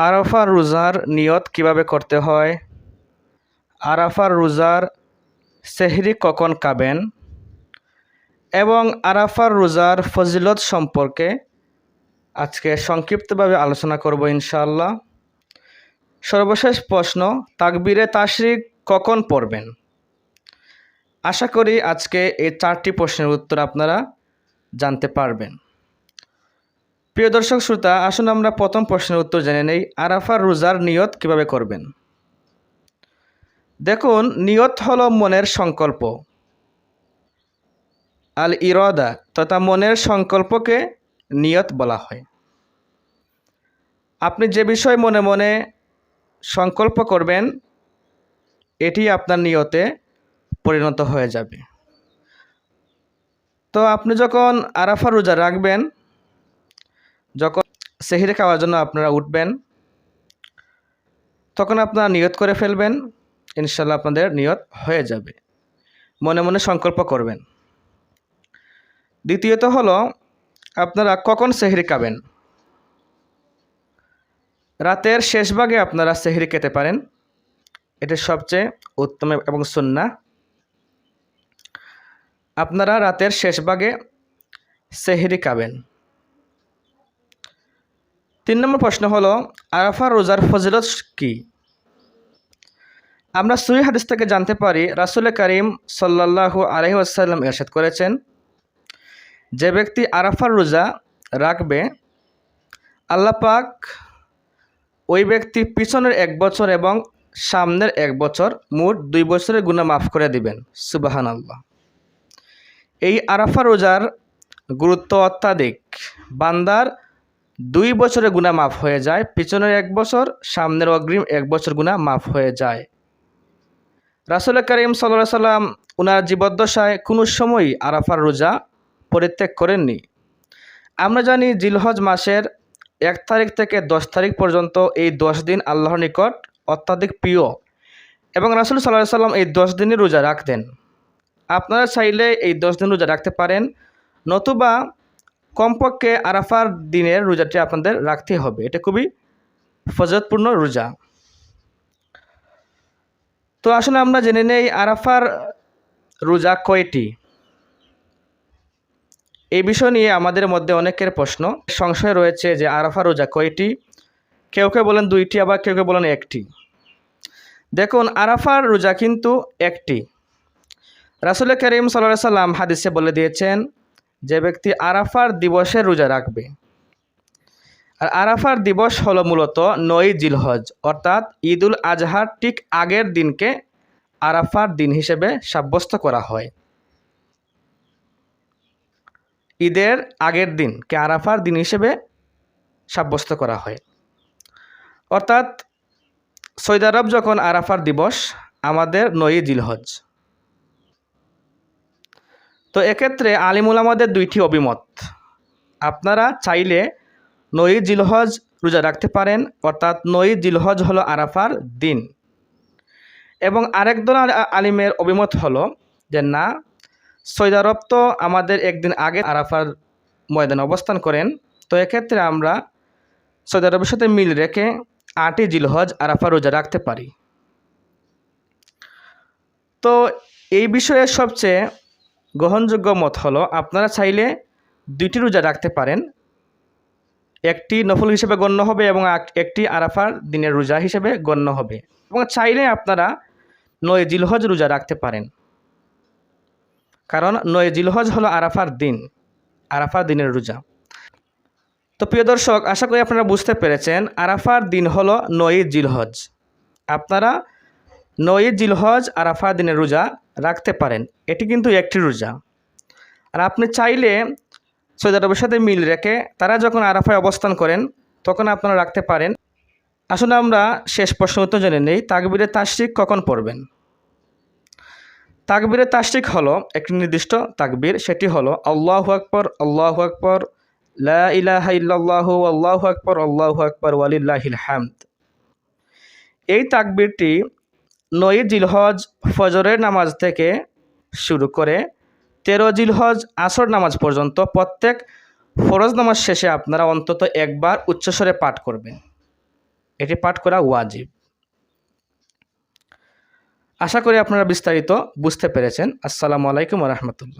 আরাফার রোজার নিয়ত কীভাবে করতে হয়? আরাফার রোজার সেহরি কখন কাবেন? এবং আরাফার রোজার ফজিলত সম্পর্কে আজকে সংক্ষিপ্তভাবে আলোচনা করব ইনশাআল্লাহ। সর্বশেষ প্রশ্ন, তাকবিরে তাশরিক কখন পড়বেন? আশা করি আজকে এই চারটি প্রশ্নের উত্তর আপনারা জানতে পারবেন। প্রিয় দর্শক শ্রোতা, আসুন আমরা প্রথম প্রশ্নের উত্তর জেনে নেই। আরাফার রোজার নিয়ত কীভাবে করবেন? দেখুন, নিয়ত হলো মনের সংকল্প। আল ইরদা, তথা মনের সংকল্পকে নিয়ত বলা হয়। আপনি যে বিষয় মনে মনে সংকল্প করবেন, এটি আপনার নিয়তে পরিণত হয়ে যাবে। তো আপনি যখন আরাফা রোজা রাখবেন যখন সেহিরে খাওয়ার জন্য আপনারা উঠবেন, তখন আপনারা নিয়ত করে ফেলবেন ইনশাল্লাহ আপনাদের নিয়ত হয়ে যাবে। মনে মনে সংকল্প করবেন। দ্বিতীয়ত হলো, আপনারা কখন সেহরি খাবেন? রাতের শেষ ভাগে আপনারা সেহরি খেতে পারেন। এটা সবচেয়ে উত্তম এবং সুন্না আপনারা রাতের শেষ ভাগে সেহরি খাবেন। তিন নম্বর প্রশ্ন হলো আরাফা রোজার ফজিলত কি? আমরা সুই হাদিস থেকে জানতে পারি, রাসুল করিম সাল্লাহু আলহি আসাল্লাম এরশাদ করেছেন, যে ব্যক্তি আরাফার রোজা রাখবে, আল্লাহ পাক ওই ব্যক্তি পিছনের এক বছর এবং সামনের এক বছর মোট দুই বছরের গুণা মাফ করে দিবেন। সুবাহান আল্লাহ এই আরাফা রোজার গুরুত্ব অত্যাধিক। বান্দার দুই বছরের গুণা মাফ হয়ে যায়, পিছনের এক বছর, সামনের অগ্রিম এক বছর গুণা মাফ হয়ে যায়। রাসুল করিম সাল্লাহ সাল্লাম ওনার জীবদ্দশায় কোনো সময়ই আরাফার রোজা পরিত্যাগ করেননি। আমরা জানি জিলহজ মাসের এক তারিখ থেকে দশ তারিখ পর্যন্ত এই দশ দিন আল্লাহর নিকট অত্যাধিক প্রিয় এবং রাসুল সাল্লাহ সাল্লাম এই দশ দিনই রোজা রাখতেন। আপনারা চাইলে এই দশ দিন রোজা রাখতে পারেন, নতুবা কমপক্ষে আরাফার দিনের রোজাটি আপনাদের রাখতে হবে। এটা খুবই ফজরতপূর্ণ রোজা। তো আসলে আমরা জেনে নেই আরাফার রোজা কয়টি। এই বিষয় নিয়ে আমাদের মধ্যে অনেকের প্রশ্ন। সংশয় রয়েছে যে আরাফা রোজা কয়টি? কেউ কেউ বলেন দুইটি, আবার কেউ কেউ বলেন একটি। দেখুন, আরাফার রোজা কিন্তু একটি। রাসুল করিম সাল্লাহ সাল্লাম হাদিসে বলে দিয়েছেন যে ব্যক্তি আরাফার দিবসে রোজা রাখবে। আর আরাফার দিবস হলো মূলত নয় জিলহজ, অর্থাৎ ঈদুল আজহার ঠিক আগের দিনকে আরাফার দিন হিসেবে সাব্যস্ত করা হয়। ঈদের আগের দিনকে আরাফার দিন হিসেবে সাব্যস্ত করা হয়। অর্থাৎ সৌদি আরব যখন আরাফার দিবস, আমাদের নয় জিলহজ। তো এক্ষেত্রে আলিমুল আমাদের দুইটি অভিমত। আপনারা চাইলে নই জিলহজ রোজা রাখতে পারেন, অর্থাৎ নই জিলহজ হলো আরাফার দিন। এবং আরেক দল আলিমের অভিমত হলো যে না সৌদি আরব তো আমাদের একদিন আগে আরাফার ময়দানে অবস্থান করেন। তো এক্ষেত্রে আমরা সৌদি আরবের সাথে মিল রেখে আটই জিলহজ আরাফা রোজা রাখতে পারি। তো এই বিষয়ে সবচেয়ে গ্রহণযোগ্য মত হলো, আপনারা চাইলে দুইটি রোজা রাখতে পারেন। একটি নফল হিসেবে গণ্য হবে এবং একটি আরাফার দিনের রোজা হিসেবে গণ্য হবে। এবং চাইলে আপনারা নয় জিলহজ রোজা রাখতে পারেন। কারণ নয় জিলহজ হলো আরাফার দিন, আরাফার দিনের রোজা। তো প্রিয় দর্শক, আশা করি আপনারা বুঝতে পেরেছেন, আরাফার দিন হলো নয় জিলহজ। আপনারা নয় জিলহজ আরাফার দিনের রোজা রাখতে পারেন। এটি কিন্তু একটি রোজা। আর আপনি চাইলে সৌদি আরবের সাথে মিল রেখে তারা যখন আরাফায় অবস্থান করেন, তখন আপনারা রাখতে পারেন। আসলে আমরা শেষ প্রশ্ন উত্তর জেনে নেই, তাকবিরে তাশরিক কখন পড়বেন? তাকবিরে তাশরিক হলো একটি নির্দিষ্ট তাকবির, সেটি হলো আল্লাহ আকবর আল্লাহ আকবর, লা আল্লাহু আকবর আল্লাহু আকবর, ওয়ালিল্লাহিল হামদ। এই তাকবিরটি নয় জিলহজ ফজরের নামাজ থেকে শুরু করে তেরো জিলহজ আসর নামাজ পর্যন্ত প্রত্যেক ফরজ নামাজ শেষে আপনারা অন্তত একবার উচ্চস্বরে পাঠ করবেন। এটি পাঠ করা ওয়াজিব। আশা করি আপনারা বিস্তারিত বুঝতে পেরেছেন। আসসালামু আলাইকুম রহমতুল্লাহ।